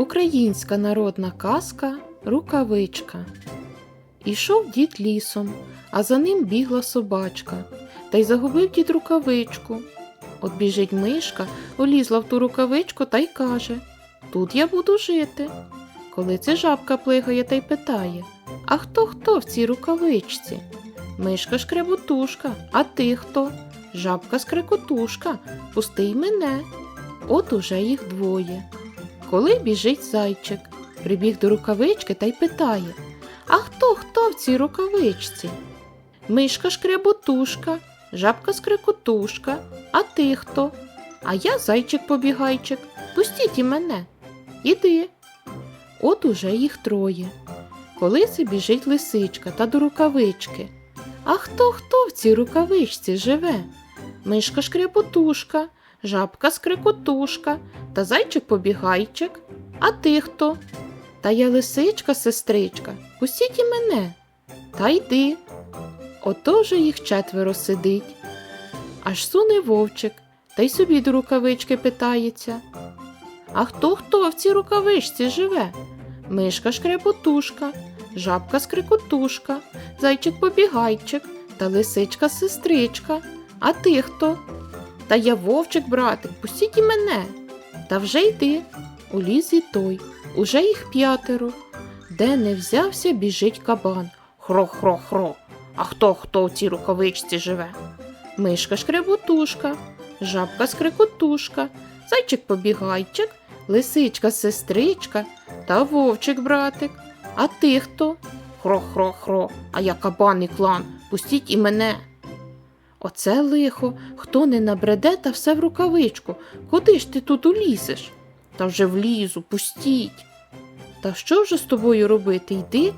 Українська народна казка Рукавичка. Ішов дід лісом, а за ним бігла собачка, та й загубив дід рукавичку. От біжить мишка, улізла в ту рукавичку та й каже Тут я буду жити. Коли це жабка плигає та й питає А хто хто в цій рукавичці? Мишка шкребутушка, а ти хто? Жабка скрекотушка, пусти й мене. От уже їх двоє. Коли біжить зайчик, прибіг до рукавички та й питає А хто хто в цій рукавичці? Мишка шкряботушка, жабка скрикотушка, а ти хто? А я зайчик побігайчик. Пустіть і мене. Іди. От уже їх троє. Коли це біжить лисичка та до рукавички. А хто хто в цій рукавичці живе? Мишка шкряботушка, жабка скрикотушка, та зайчик побігайчик. А ти хто? Та я лисичка, сестричка, пустіть і мене. Та йди. Ото же їх четверо сидить. Аж суне вовчик, та й собі до рукавички питається. А хто хто в цій рукавичці живе? Мишка шкрепотушка, жабка скрикотушка, зайчик побігайчик та лисичка сестричка. А ти хто? Та я вовчик, братик, пустіть і мене. Та вже йди. Уліз і той, уже їх п'ятеро. Де не взявся, біжить кабан. Хро-хро-хро. А хто хто в цій рукавичці живе? Мишка шкребутушка, жабка скрикотушка, зайчик побігайчик, лисичка сестричка та вовчик братик. А ти хто? Хро-хро-хро, а я кабан і клан, пустіть і мене. Оце лихо, хто не набреде, та все в рукавичку. Куди ж ти тут улізеш? Та вже влізу, пустіть. Та що вже з тобою робити? Йди,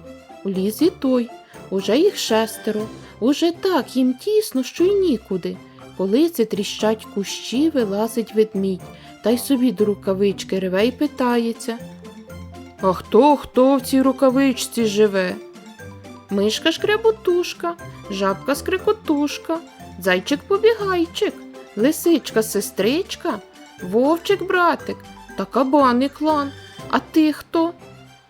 уліз і той. Уже їх шестеро, уже так їм тісно, що й нікуди. Коли це тріщать кущі, вилазить ведмідь, та й собі до рукавички реве й питається. А хто хто в цій рукавичці живе? Мишка шкряботушка, жабка скрикотушка, зайчик побігайчик, лисичка сестричка, вовчик братик та кабан і клан. А ти хто?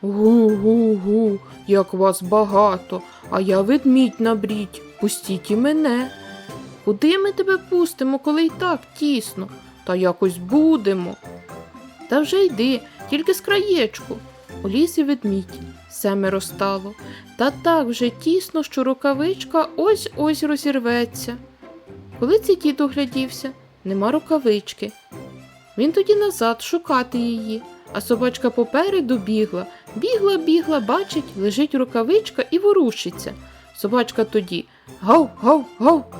Гу-гу-гу, як вас багато, а я ведмідь набріть, пустіть і мене. Куди ми тебе пустимо, коли й так тісно? Та якось будемо. Та вже йди, тільки з краєчку. У лісі ведмідь, семеро стало, та так вже тісно, що рукавичка ось ось розірветься. Коли цей дід оглядівся, нема рукавички. Він тоді назад шукати її, а собачка попереду бігла, бігла, бігла, бачить, лежить рукавичка і ворушиться. Собачка тоді гав, гав, гав.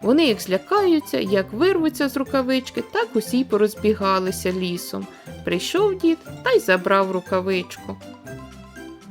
Вони як злякаються, як вирвуться з рукавички, так усі порозбігалися лісом. Прийшов дід та й забрав рукавичку.